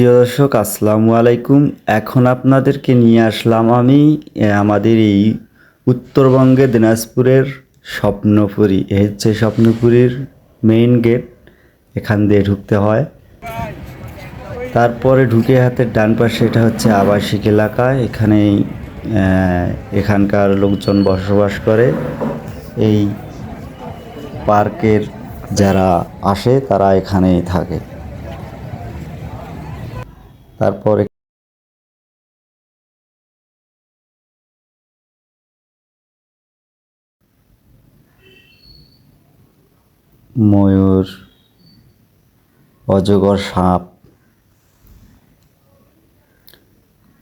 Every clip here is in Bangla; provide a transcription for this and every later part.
প্রিয় দর্শক, আসসালামু আলাইকুম। এখন আপনাদেরকে নিয়ে আসলাম আমি আমাদের এই উত্তরবঙ্গে দিনাজপুরের স্বপ্নপুরী। এ হচ্ছে স্বপ্নপুরীর মেইন গেট এখান দিয়ে ঢুকতে হয়। তারপরে ঢুকে হাতের ডান পাশে এটা হচ্ছে আবাসিক এলাকা। এখানে এখানকার লোকজন বসবাস করে। এই পার্কের যারা আসে, তারা এখানেই থাকে। তারপরে ময়ূর, অজগর সাপ,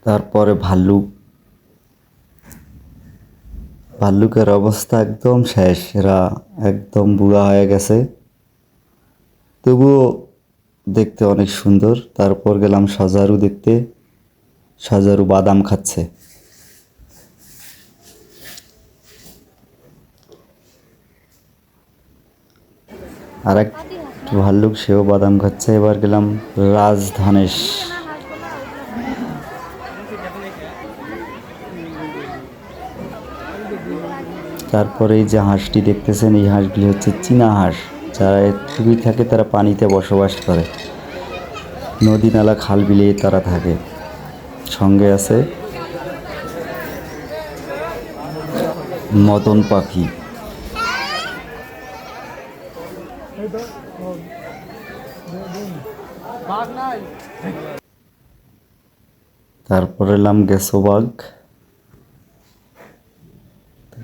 তারপরে ভাল্লুক। ভাল্লুকের অবস্থা একদম শেষ, এরা একদম বুড়া হয়ে গেছে। তবুও দেখতে অনেক সুন্দর। তারপর গেলাম সাজারু দেখতে। সাজারু বাদাম খাচ্ছে। আর এক ভাল্লুক, সেও বাদাম খাচ্ছে। এবার গেলাম রাজধানেশ। তারপরে এই যে হাঁসটি দেখতেছেন, এই হাঁসগুলি হচ্ছে চীনা হাঁস। যারা পৃথিবী থাকে তারা পানিতে বসবাস করে। নদী, নালা, খাল বিলে তারা থাকে। সঙ্গে আছে মদন পাখি। তারপর এলাম গেসোবাগ।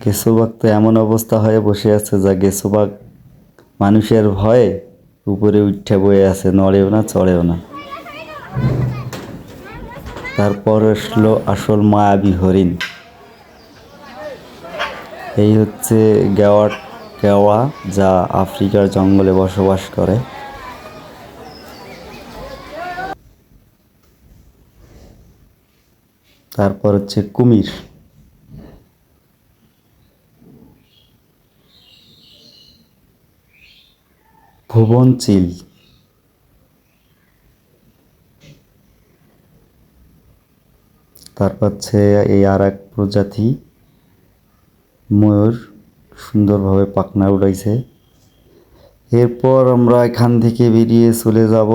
গেসোবাগ তো এমন অবস্থা হয়ে বসে আছে যা গেসোবাগ মানুষের ভয়ে উপরে উঠে বয়ে আছে, নড়েও না, চড়েও না। তারপর আসলো আসল মায়াবী হরিণ। এই হচ্ছে গেওয়ার গেওয়া, যা আফ্রিকার জঙ্গলে বসবাস করে। তারপর হচ্ছে কুমির। ভুবন চিল। তারপর এই আর এক প্রজাতি। ময়ূর সুন্দরভাবে পাখনা উড়াইছে। এরপর আমরা এখান থেকে বেরিয়ে চলে যাব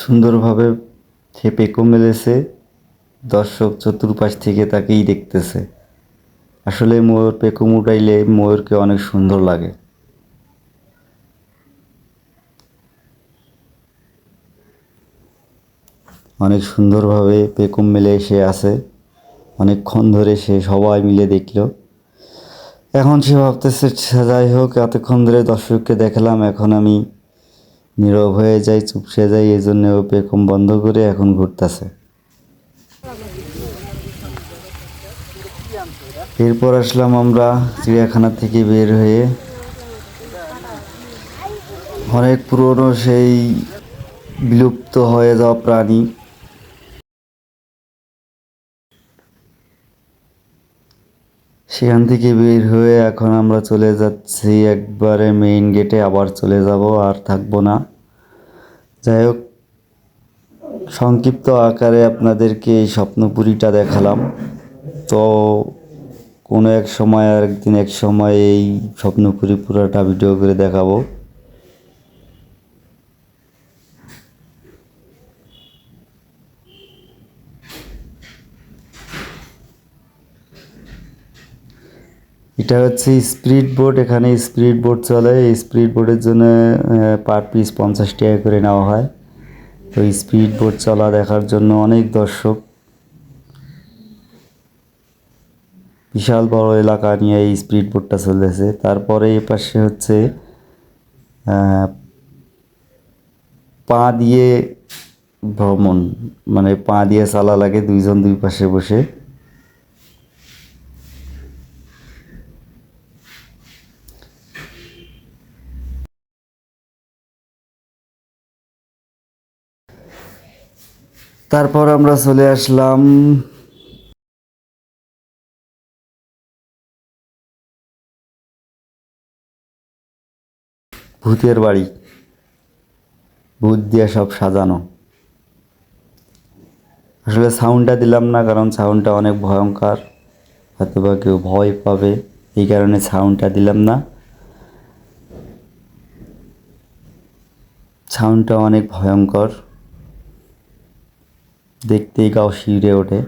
সুন্দরভাবে সে পেকো মেলেছে দর্শক চতুর্পাশ থেকে তাকেই দেখতেছে। আসলে ময়ূর পেকুম উঠাইলে ময়ূরকে অনেক সুন্দর লাগে। অনেক সুন্দরভাবে পেকুম মেলে সে আছে। অনেকক্ষণ ধরে সে সবাই মিলে দেখল। এখন সে ভাবতেছে, যাই হোক, এতক্ষণ ধরে দর্শককে দেখালাম, এখন আমি নীরব হয়ে যায়, চুপসে যায় এই জন্য ও পেকম বন্ধ করে এখন ঘুরতেছে। এরপর আসলাম আমরা চিড়িয়াখানা থেকে বের হয়ে। অনেক পুরনো সেই বিলুপ্ত হয়ে যাওয়া প্রাণী। সেখান থেকে বের হয়ে এখন আমরা চলে যাচ্ছি একবারে মেইন গেটে আবার চলে যাব আর থাকব না। যাই হোক, সংক্ষিপ্ত আকারে আপনাদেরকে এই স্বপ্নপুরীটা দেখালাম। তো কোনো এক সময় আর একদিন এক সময় এই স্বপ্নপুরী পুরাটা ভিডিও করে দেখাবো। এটা হচ্ছে স্পিড বোট, এখানে স্পিড বোট চলে। এই স্পিড জন্য পার পিস পঞ্চাশ টাকা করে নেওয়া হয়। তো স্পিড বোট চলা দেখার জন্য অনেক দর্শক। বিশাল বড় এলাকা নিয়ে এই স্পিড বোটটা চলেছে তারপরে এ পাশে হচ্ছে পা দিয়ে ভ্রমণ। মানে পা দিয়ে চালা লাগে দুইজন দুই পাশে বসে। তারপর আমরা চলে আসলাম। ভূতের বাড়ি। ভূত দিয়ে সব সাজানো। আসলে সাউন্ডটা দিলাম না, কারণ সাউন্ডটা অনেক ভয়ঙ্কর। হয়তো বা কেউ ভয় পাবে, এই কারণে সাউন্ডটা দিলাম না। সাউন্ডটা অনেক ভয়ঙ্কর। দেখতেই গাও শিউরে ওঠে।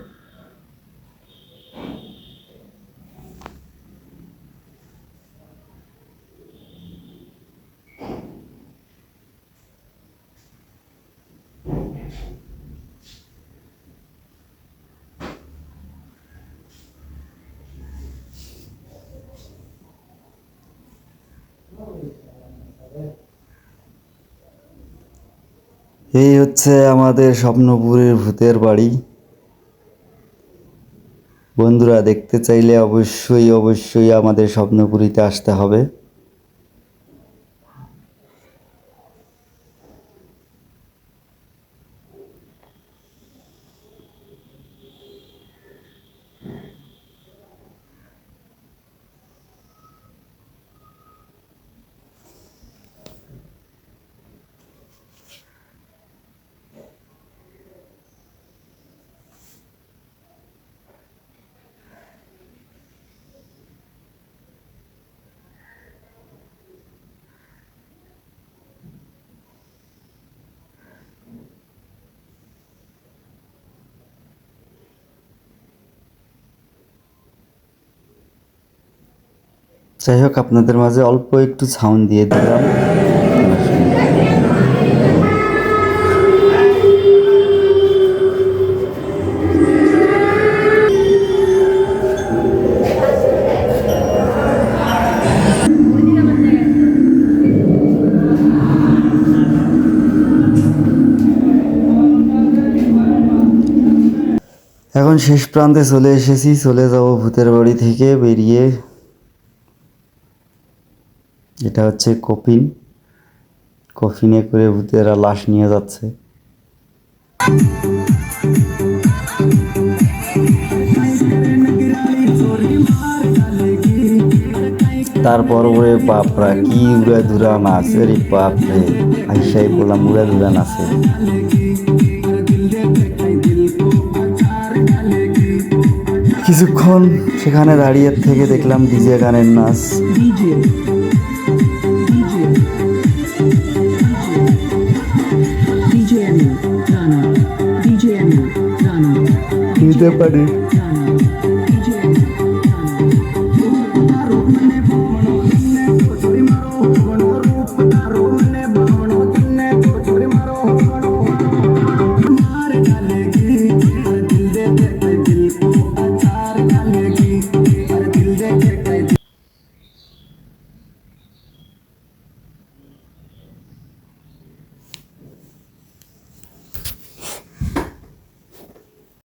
এই হচ্ছে আমাদের স্বপ্নপুরের ভূতের বাড়ি। বন্ধুরা, দেখতে চাইলে অবশ্যই অবশ্যই আমাদের স্বপ্নপুরীতে আসতে হবে। যাই হোক, আপনাদের মাঝে অল্প একটু সাউন্ড দিয়ে দিলাম। এখন শেষ প্রান্তে চলে এসেছি, চলে যাব ভূতের বাড়ি থেকে, বেরিয়ে এটা হচ্ছে কফিন। কফিনে করে ভূতেরা লাশ নিয়ে যাচ্ছে। তারপর ওরে বাপরা, কি উড়া ধুরা নাচ রে বাপরে, আইসাই বললাম উড়া ধুরা নাচে কিছুক্ষণ সেখানে দাঁড়িয়ে থেকে দেখলাম ডিজে গানের নাচ। নিতে পারি